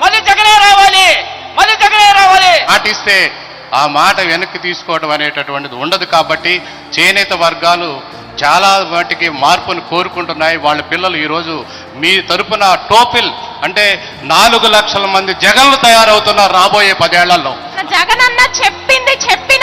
మళ్ళీ పాటిస్తే ఆ మాట వెనక్కి తీసుకోవడం అనేటటువంటిది ఉండదు కాబట్టి చేనేత వర్గాలు చాలా వాటికి మార్పును కోరుకుంటున్నాయి. వాళ్ళ పిల్లలు ఈరోజు మీ తరపున టోపిల్ అంటే నాలుగు లక్షల మంది జగన్లు తయారవుతున్నారు రాబోయే పదేళ్ళలో. జగన్ చెప్పింది చెప్పి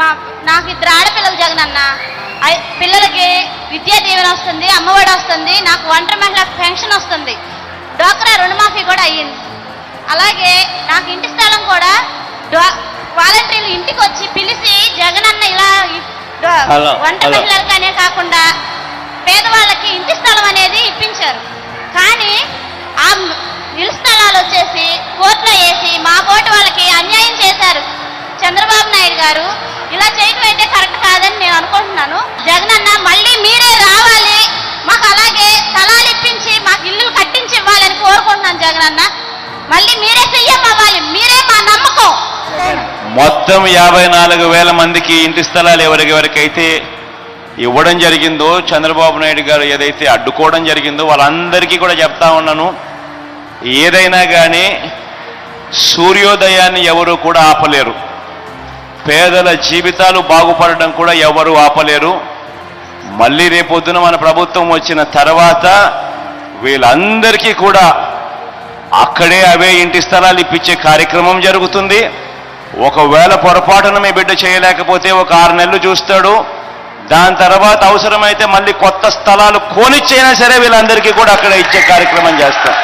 మా నాకు ఇద్దరు ఆడపిల్లలు జగనన్న పిల్లలకి విద్యా దీవెన వస్తుంది అమ్మఒడి వస్తుంది నాకు ఒంటరి మహిళ పెన్షన్ వస్తుంది. డోక్రా రుణమాఫీ కూడా అయ్యింది. అలాగే నాకు ఇంటి స్థలం కూడా వాలంటీర్లు ఇంటికి వచ్చి పిలిచి జగనన్న ఇలా హలో, ఒంటరి. మహిళలకనే కాకుండా పేదవాళ్ళకి ఇంటి స్థలం అనేది ఇప్పించారు. కానీ ఆ ఇళ్ళ స్థలాలు వచ్చేసి కోర్టులో వేసి మా పోటీ వాళ్ళకి అన్యాయం చేశారు చంద్రబాబు నాయుడు గారు ఇలా చేయడం అయితే కరెక్ట్ అనుకుంటున్నాను. జగన్ అనుకుంటున్నాను జగనన్న మళ్ళీ మీరే రావాలి. మాకు అలాగే స్థలాలు ఇప్పించి మాకు ఇల్లు కట్టించి ఇవ్వాలని కోరుకుంటున్నాను జగనన్న మళ్ళీ మీరే సీఎం అవ్వాలి. మీరే మా నమ్మకం. మొత్తం యాభై నాలుగు వేల మందికి ఇంటి స్థలాలు ఎవరికెవరికైతే ఇవ్వడం జరిగిందో చంద్రబాబు నాయుడు గారు ఏదైతే అడ్డుకోవడం జరిగిందో వాళ్ళందరికీ కూడా చెప్తా ఉన్నాను. ఏదైనా కానీ సూర్యోదయాన్ని ఎవరు కూడా ఆపలేరు. పేదల జీవితాలు బాగుపడడం కూడా ఎవరు ఆపలేరు. మళ్ళీ రేపొద్దున మన ప్రభుత్వం వచ్చిన తర్వాత వీళ్ళందరికీ కూడా అక్కడే అవే ఇంటి స్థలాలు ఇప్పించే కార్యక్రమం జరుగుతుంది. ఒకవేళ పొరపాటున మీ బిడ్డ చేయలేకపోతే ఒక ఆరు నెలలు చూస్తాడు. దాని తర్వాత అవసరమైతే మళ్ళీ కొత్త స్థలాలు కోనిచ్చైనా సరే వీళ్ళందరికీ కూడా అక్కడ ఇచ్చే కార్యక్రమం చేస్తాం.